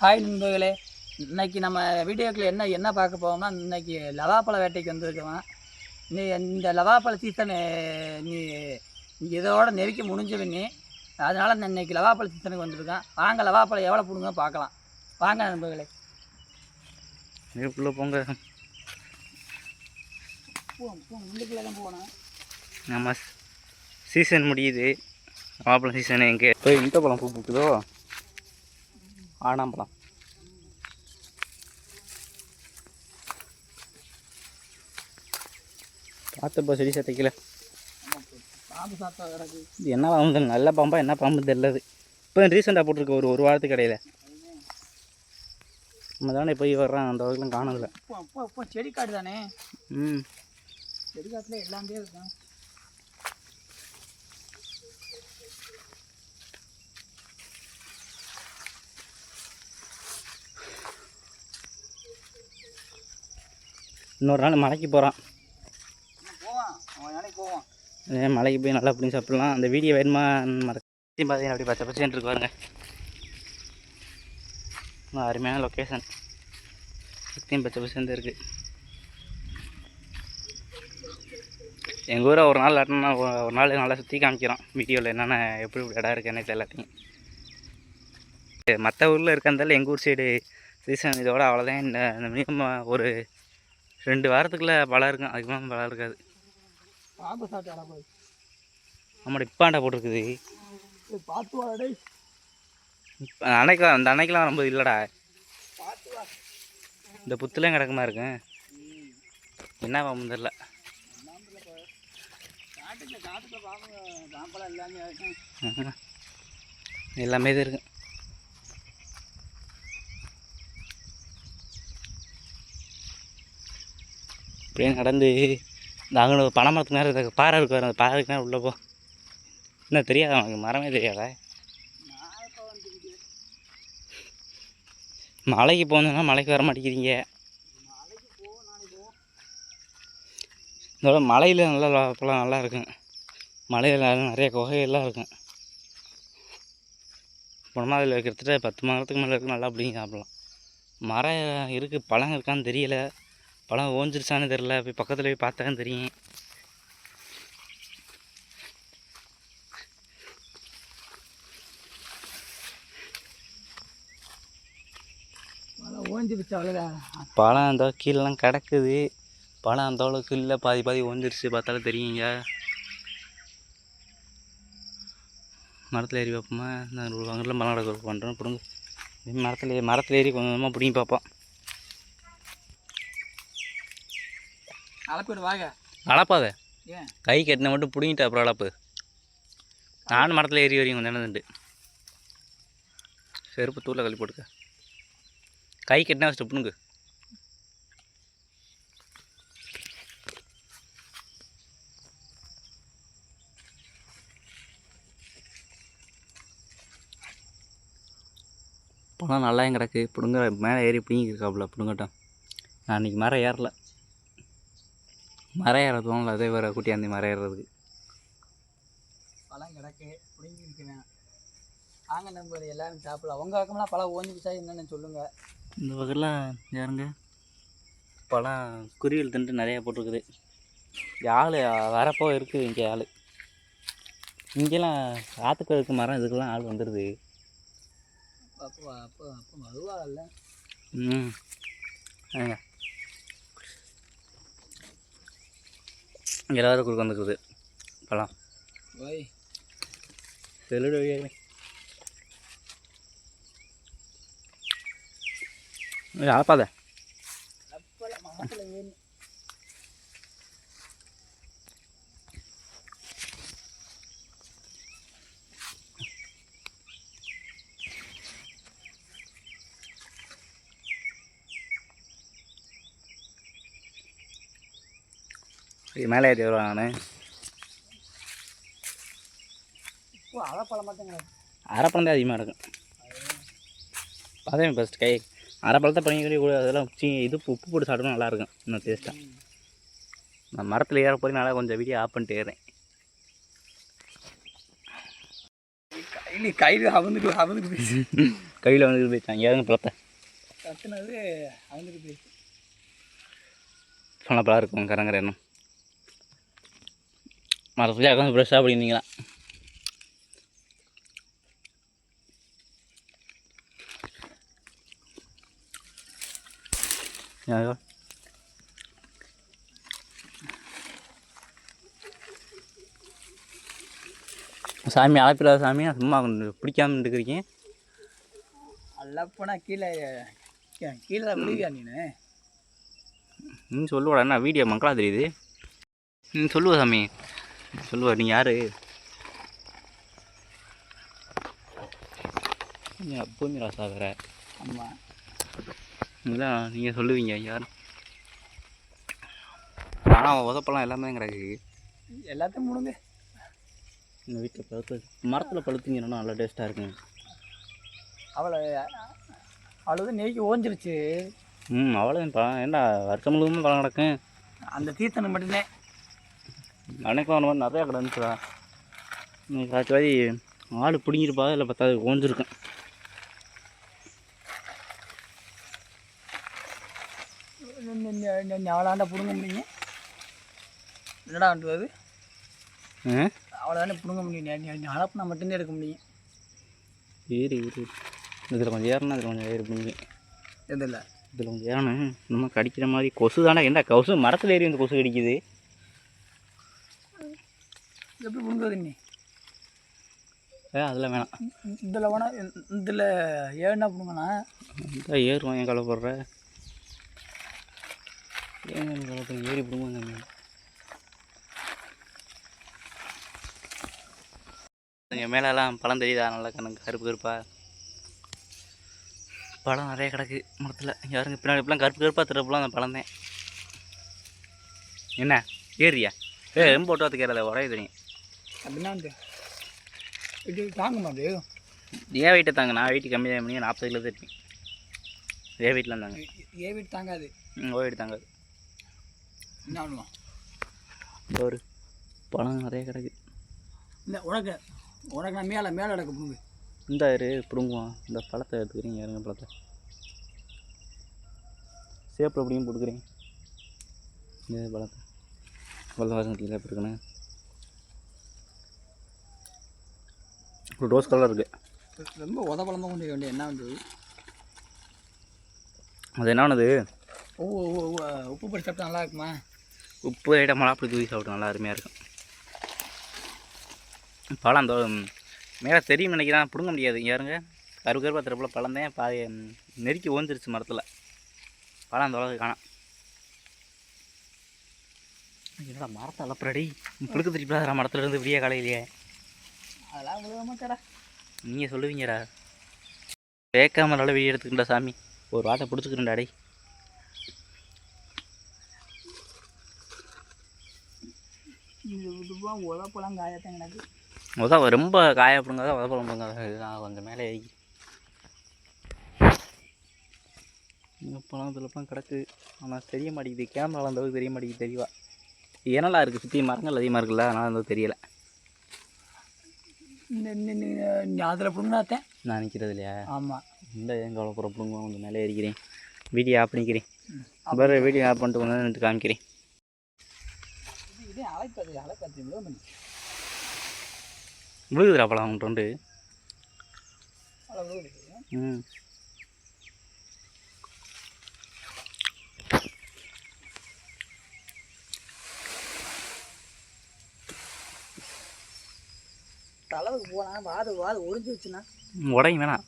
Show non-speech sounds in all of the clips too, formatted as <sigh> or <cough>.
Hi நண்பர்களே இன்னைக்கு நம்ம வீடியோக்கில் என்ன என்ன பார்க்க போவோம்னா இன்னைக்கு லவாப்பழ வேட்டைக்கு வந்திருக்கோம். நீ இந்த லவாப்பழ சீசன் நீ இதோட நெருக்கி முடிஞ்ச அதனால் நான் இன்னைக்கு லவாப்பழ சீசனுக்கு வந்திருக்கேன். வாங்க லவாப்பழம் எவ்வளோ பிடுங்க பார்க்கலாம். வாங்க நண்பர்களே. இதுக்குள்ளே போங்க. உள்ளுக்குள்ளே தான் போகணும். நம்ம சீசன் முடியுது. மாப்பழம் சீசன் எங்கே? போய் இந்த பழம் பூ பூக்குதோ ஆனாம்பழம். பார்த்தப்போ செடி கிடக்கு இது என்ன பாம்பு? நல்ல பாம்பா என்ன பாம்பு தெரிலது இப்போ ரீசெண்டாக போட்டிருக்கு ஒரு ஒரு வாரத்துக்கு இடையில. நம்ம தானே போய் வர்றான் அந்த வகையிலும் அப்போ செடி காடு தானே ம். செடி காட்டில் எல்லாமே இருக்கும் இன்னொரு நாள் மலைக்கு போகிறான் போவான். மலைக்கு போய் நல்லா பிடிச்சி சாப்பிடலாம். அந்த வீடியோ வேணுமா? மறக்க பார்த்தீங்கன்னா அப்படி பச்சை பச்சைன்னு இருக்கு பாருங்க. அருமையான லொக்கேஷன் சுற்றியும் பச்சை பச்சைன்னு இருக்குது எங்கள் ஊரை ஒரு நாள் இல்லாட்டினா ஒரு நாள் நல்லா சுற்றி காமிக்கிறோம். வீடியோவில் என்னென்ன எப்படி இடம் இருக்குது என்ன எல்லாத்தையும் மற்ற ஊரில் இருக்கிறதால எங்கள் ஊர் சைடு சீசன் இதோட அவ்வளோதான் இந்த மினிமம் ஒரு ரெண்டு வாரத்துக்குள்ளே பழம் இருக்கும். அதுக்கு மேலே பழம் இருக்காது. ஆமாடா இப்பாண்டா போட்டிருக்குது. அன்னைக்கெலாம் அந்த அன்னைக்கெலாம் ரொம்ப இல்லைடா. இந்த புத்துலேயும் கிடக்குமா இருக்கும். என்ன பாம்பு தெரில எல்லாமே இருக்கும் இது இருக்கு. அப்படியே நடந்து இந்த அங்கே ஒரு பனை மரத்துக்கு நேரம் இருக்க பாறை இருக்கு அந்த பாறைக்கு நேரம் உள்ளே போ. என்ன தெரியாதா உனக்கு? மரமே தெரியாதா? மலைக்கு போகணுன்னா மலைக்கு வர மாட்டேங்கிறீங்க. இதோட மலையில் நல்லா பழம் நல்லா இருக்கும். மலையில் நிறைய குகையெல்லாம் இருக்கும். போனோம்னா அதில் கிட்டத்தட்ட பத்து மரத்துக்கு மேலே இருக்கு நல்லா அப்படிங்க சாப்பிட்லாம். மரம் இருக்குது பழம் இருக்கான்னு தெரியல. பழம் ஓஞ்சிருச்சான்னு தெரில போய் பக்கத்தில் போய் பார்த்தா தெரியும். நல்லா ஓஞ்சிருச்சு அவ்வளோதான் பழம் அந்த கீழெலாம் கிடக்குது. பழம் அந்த அளவுக்கு இல்லை. பாதி பாதி ஓஞ்சிருச்சு. பார்த்தாலும் தெரியுங்க. மரத்தில் ஏறி பார்ப்போமா? இந்த அங்கிட்ட மரம் கிடக்கு. பண்ணுறோம் பிடுங்க. மரத்தில் மரத்தில் ஏறி கொஞ்சம் கொஞ்சமாக பிடிங்கி பார்ப்போம். அளப்பிடு வாங்க. அளப்பாத. கை கட்டின மட்டும் பிடிங்கிட்டு அப்புறம் அளப்பு. நானும் மரத்தில் ஏறி கொஞ்சம் நேரம் செருப்பு தூளில் கழி போட்டுக்க. கை கட்டினா ஃபஸ்ட்டு பிடுங்கு. பழம் நல்லா கிடக்கு? பிடுங்க மேலே ஏறி பிடிங்கிருக்காப்புல பிடுங்கட்டும். நான் அன்றைக்கி மரம் ஏறல. ஏற தோணல அதே வேறு குட்டியாந்தி மரம் ஏறுறதுக்கு பழம் கிடக்கு பிடுங்கி இருக்கிறேன் வாங்க நம்பர் எல்லாரும் சாப்பிடலாம். உங்கள் பக்கம்லாம் பழம் ஓஞ்சிருச்சா என்னன்னு சொல்லுங்கள் இந்த வகையில் யாருங்க? பழம் குருவியில் தின்ட்டு நிறையா போட்டிருக்குது. ஆள் வரப்போ இருக்குது இங்கே ஆள். இங்கெல்லாம் ஆற்றுக்கு இருக்க மரம் இதுக்கெல்லாம் ஆள் வந்துடுது அப்போ அப்போ அப்போ வருவா இல்லை ம் எல்லாரும் குறுக்க வந்துருக்குது பழம் ஓய் செல்லுடு வழியாக ஆப்பாத மேலே ஏற்றி வருவேன் நான். அரைப்பழம் தான் அதிகமாக இருக்கும் அதே ஃபஸ்ட் கை. அரைப்பழத்தை பண்ணி கூட அதெல்லாம் இது உப்பு போட்டு சாப்பிட்டா நல்லாயிருக்கும். இன்னும் டேஸ்ட்டாக நான் மரத்தில் ஏற போய் நல்லா கொஞ்சம் வீடியோ ஆஃப் பண்ணிட்டு ஏறேன் கையில் கையில் அவனுக்கு அவனுக்கு கையில் வந்து போயிட்டாங்க ஏதுங்க பழத்தை. கத்துனது அவங்களுக்கு போயிடுச்சு. சொன்ன பழம் இருக்கும் கரங்கர எண்ணம். மரத்துலேயே உட்காந்து ஃப்ரெஷ்ஷாக அப்படின்னீங்களா ஐயோ சாமி அழைப்பில்லாத சாமி சும்மா பிடிக்காம இருக்கிறீங்க அல்லப்போனா கீழே கீழே விழுவியா நீனு? நீ சொல்லுவாடா என்ன வீடியோ மக்களா தெரியுது? நீ சொல்லுவ சாமி. சொல்லுவா நீ யாரு? பூமி ராசா வேற ஆமாம் இதெல்லாம் நீங்கள் சொல்லுவீங்க யார்? ஆனால் உதப்பெல்லாம் எல்லாமே கிடக்கு? எல்லாத்தையும் முடுங்க எங்கள் வீட்டில் பழுத்து மரத்தில் பழுத்திங்கன்னா நல்லா டேஸ்ட்டாக இருக்குங்க அவளை அவ்வளவு நெய்க்கு ஓஞ்சிருச்சு. ம் அவ்வளோதான் பழம் ஏன்டா வருஷம் முழுவதும் பழம் கிடக்கும் அந்த தீர்த்தனை மட்டும்தான். அன்னைக்கு அந்த மாதிரி நிறையா கிடந்துச்சுடா இன்னைக்கு காய்ச்சி வாதி ஆள் பிடிங்கிருப்பா இல்லை பத்தாவது ஓஞ்சிருக்கும் அவ்வளோண்டா பிடுங்க முடியுங்க? என்னடா வந்துட்டு அது? ஆ? அவ்வளோதானே பிடுங்க முடியும் அளப்புனா மட்டும்தான் எடுக்க முடியும். ஏறு ஏறு இதில் கொஞ்சம் ஏறணும் இதில் கொஞ்சம் ஏறு பிடிங்க. இதில் இதில் கொஞ்சம் ஏறணும் நம்ம கடிக்கிற மாதிரி கொசு தானே என்ன கொசு? மரத்தில் ஏறி வந்து கொசு கடிக்குது. எப்படி பிடுங்குறது நீ ஏ அதெல்லாம் வேணாம். இதில் வேணா இதில் ஏன்னா பிடுங்கண்ணா? இந்த ஏறுவோம் ஏன் கவலைப்படுற ஏன் கவலைப்படுற ஏறி பிடுங்க எங்கள் மேலெல்லாம் பழம் தெரியுதா? நல்லா கணக்கு கருப்பு கருப்பா. பழம் நிறைய கிடக்கு மரத்தில். யாருங்க பின்னாடி இப்பெல்லாம் கருப்பு கருப்பாக திருப்பலாம் அந்த பழம் தான். என்ன? ஏறியா ஏ ரொம்ப ஓட்டுவாத்துக்கு ஏறாத உடைய தெரியும் அப்படின்னா வந்து இது தாங்க மாட்டேது ஏன் வெயிட்டை தாங்க நான் வெயிட் கம்மியாக பண்ணி நாற்பது கிலோ தான் இருப்பேன். ஏன் வெயிட்டில் இருந்தாங்க. ஏ வீட்டு தாங்காது. ம் ஓ வெயிட் தாங்க என்ன பண்ணுவோம் ஒரு பழம் நிறைய கிடக்கு. இல்லை உனக்கு உனக்கு நான் மேலே மேலே எடுக்க பிடுங்க இந்த இரு பிடுங்குவோம் இந்த பழத்தை எடுத்துக்கிறீங்க யாருங்க பழத்தை. சேப்பில் எப்படியும் போட்டுக்கிறேன். இந்த பழத்தை. வெள்ளை வாசனத்தில் சேப்பு இருக்கணும். ஒரு ரோஸ் கலர் இருக்குது ரொம்ப தான் கொண்டு வேண்டிய என்ன வந்து அது என்னது ஓ உப்பு போட்டு சாப்பிட்டா நல்லா இருக்குமா? உப்பு ஐட்டம் அப்படி தூக்கி சாப்பிட்டு நல்லா அருமையாக இருக்கும். பழம் அந்த மேலே தெரியும் நினைக்கிறேன். பிடுங்க முடியாது. யாருங்க கரு கருப்பா திருப்பல பழம் தான். பாதி நெருக்கி ஓஞ்சிருச்சு மரத்தில். பழம் அந்த அளவுக்கு காணாம். என்னடா மரத்தை அளப்புறடி புழுக்க திருப்பிடாதா மரத்துல இருந்து விடிய காலையிலேயே. அதெல்லாம் விழுக மாட்டேடா. நீங்கள் சொல்லுவீங்கடா. கேட்காம நல்லா வீடியோ எடுத்துக்கிட்டா சாமி. ஒரு வாட்டை பிடிச்சிக்கிறேன்டா இதுவாக உதப்பழம் காயத்தான் எனக்கு உதவ ரொம்ப காயப்படுங்க உதப்பழம் நான் கொஞ்சம் மேலே ஏறி. பழம் இதெல்லாம் கிடக்கு. ஆனால் தெரிய மாட்டேங்குது. கேமரா அந்த அளவுக்கு தெரிய மாட்டேங்குது தெரியவா ஏனலா இருக்குது சுற்றி மரங்கள் அதிகமாக இருக்குல்ல? ஆனால் அந்த தெரியல. அதில் பிடுங்கினாத்தேன் நான் நிற்கிறது இல்லையா ஆமாம் இந்த ஏன் கவலைப்புற பிடுங்க கொஞ்சம் மேலே ஏறிக்கிறேன். வீடியோ ஆஃப் பண்ணிக்கிறேன். வேறு வீடியோ ஆஃப் பண்ணிட்டு கொஞ்சம் காமிக்கிறேன். இதே அலைக்காது அலைக்காது விழுக பண்ணி விழுகுதுடா பழம் விழுகுது. ம். தலைவுக்கு போனா வாது வாது ஒடிஞ்சிருச்சுன்னா உடையும் வேணாம்.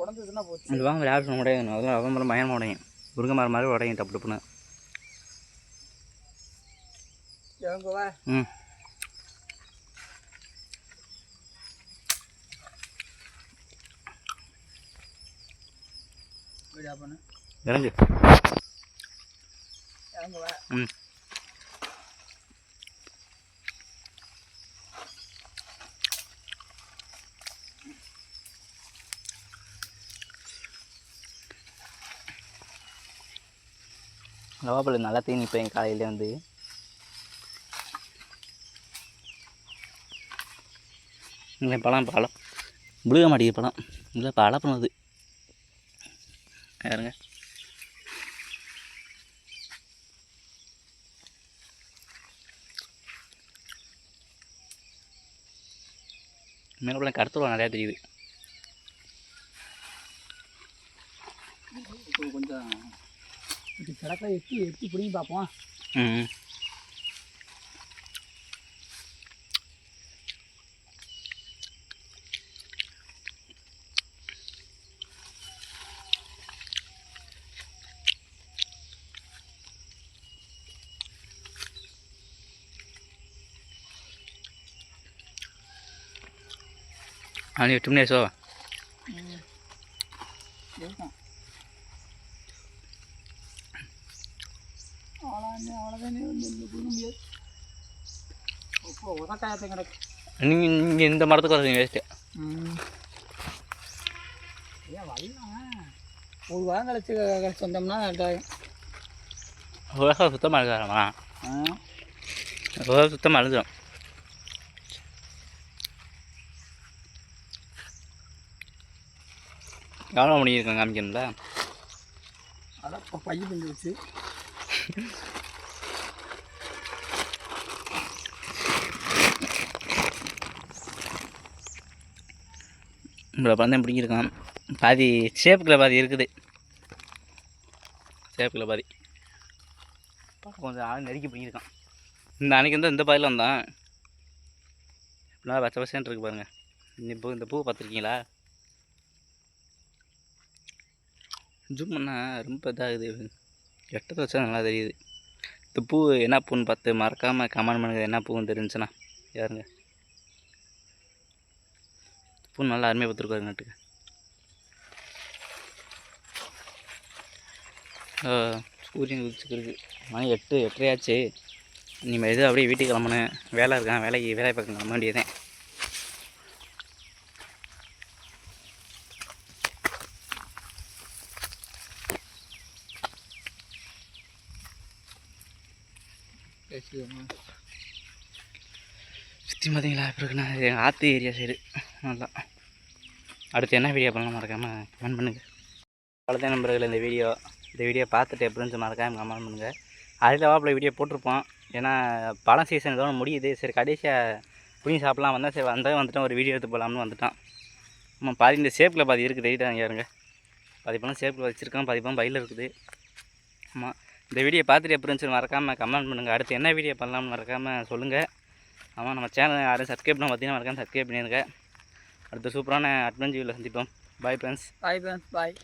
உடஞ்சிச்சுன்னா போச்சு. இந்த வாங்க உடையணும் அதெல்லாம் அவன் பயமாக உடையும் முருங்கை மரம் மாதிரி உடையும் டப்பு டப்புன்னு. எவங்க வா ம். வீடியோ பண்ணு இறங்கு. எவங்க வா ம். லவாப்பழம் நல்லா தீனி இப்போ என் வந்து. இல்லை பழம் பழம். விழுக மாட்டேங்குது பழம். இல்லை பல பண்ணுது யாருங்க மேலே கடத்தலாம் நிறையா தெரியுது இப்போ கொஞ்சம் இது கிடக்க எட்டி எட்டி பிடிங்கி பார்ப்போம். ம் 아니 좀 내서 நீங்கள் நீங்கள் இந்த மரத்துக்கு வரீங்க வேஸ்ட்டு ஏன் வரலாம் ஒரு வாரம் கழிச்சு கழிச்சு வந்தோம்னா கரெக்டாகும் விவசாயம் சுத்தமாக இருக்காரம்மா ஆ. விவசாயம் சுத்தமாக அழுதுடும் எவ்வளோ முடியிருக்காங்க காமிக்கணும்ல? அதான் இப்போ பைய பிஞ்சு வச்சு <laughs> இவ்வளோ பழம் பிடிக்கிருக்கான் பிடிங்கிருக்கான் பாதி ஷேப்புக்கில் பாதி இருக்குது. ஷேப்புக்கில் பாதி. கொஞ்சம் ஆள் நெருக்கி பிடிங்கிருக்கான் இந்த அன்னைக்கு வந்து இந்த பாதியில் வந்தான். இப்படிலாம் பச்சை பசேன்னு இருக்கு பாருங்கள் இந்த பூ இந்த பூ பார்த்துருக்கீங்களா? ஜூம் பண்ணால் ரொம்ப இதாகுது. எட்டத்தை வச்சா நல்லா தெரியுது. இந்த பூ என்ன பூன்னு பார்த்து மறக்காமல் கமெண்ட் பண்ணுங்க. என்ன பூன்னு தெரிஞ்சுன்னா யாருங்க? பூ நல்லா அருமையாக பார்த்துருக்காரு நட்டுக்கு. சூரியன் உதிச்சுக்கிருக்கு மணி எட்டு எட்டரையாச்சு. இனிமேல் எது அப்படியே வீட்டுக்கு கிளம்பணும். வேலை இருக்கான். வேலைக்கு வேலை பார்க்க கிளம்ப வேண்டியதேன் சுற்றி பார்த்தீங்களா? இப்போ இருக்குண்ணா ஆற்று ஏரியா சைடு நல்லா அடுத்து என்ன வீடியோ பண்ணலாம் மறக்காமல் கமெண்ட் பண்ணுங்கள் அவ்வளோதான் நம்பர்கள் இந்த வீடியோ இந்த வீடியோ பார்த்துட்டு எப்படி இருந்துச்சு மறக்காமல் கமெண்ட் பண்ணுங்கள் அடுத்த வாப்பில் வீடியோ போட்டிருப்போம். ஏன்னா பழம் சீசன் இதோட முடியுது. சரி கடைசியாக புளி சாப்பிட்லாம் வந்தால் சரி வந்தால் வந்துட்டோம் ஒரு வீடியோ எடுத்து போகலாம்னு வந்துட்டான் ஆமாம் பாதி இந்த ஷேப்பில் பாதி இருக்குது தெரியுதாங்க யாருங்க பாதி பழம் ஷேப்பில் வச்சுருக்கோம் பாதி பழம் பையில் இருக்குது. ஆமாம் இந்த வீடியோ பார்த்துட்டு எப்படி இருந்துச்சு மறக்காமல் கமெண்ட் பண்ணுங்கள் அடுத்து என்ன வீடியோ பண்ணலாம்னு மறக்காமல் சொல்லுங்கள் ஆமாம் நம்ம சேனல் யாரும் சப்ஸ்கிரைப் பண்ண பார்த்தீங்கன்னா மறக்காமல் சப்ஸ்கிரைப் பண்ணிடுங்க அடுத்த சூப்பரான அட்வென்ச்சரில் சந்திப்போம். பாய் ஃப்ரெண்ட்ஸ் பாய் ஃப்ரெண்ட்ஸ் பாய்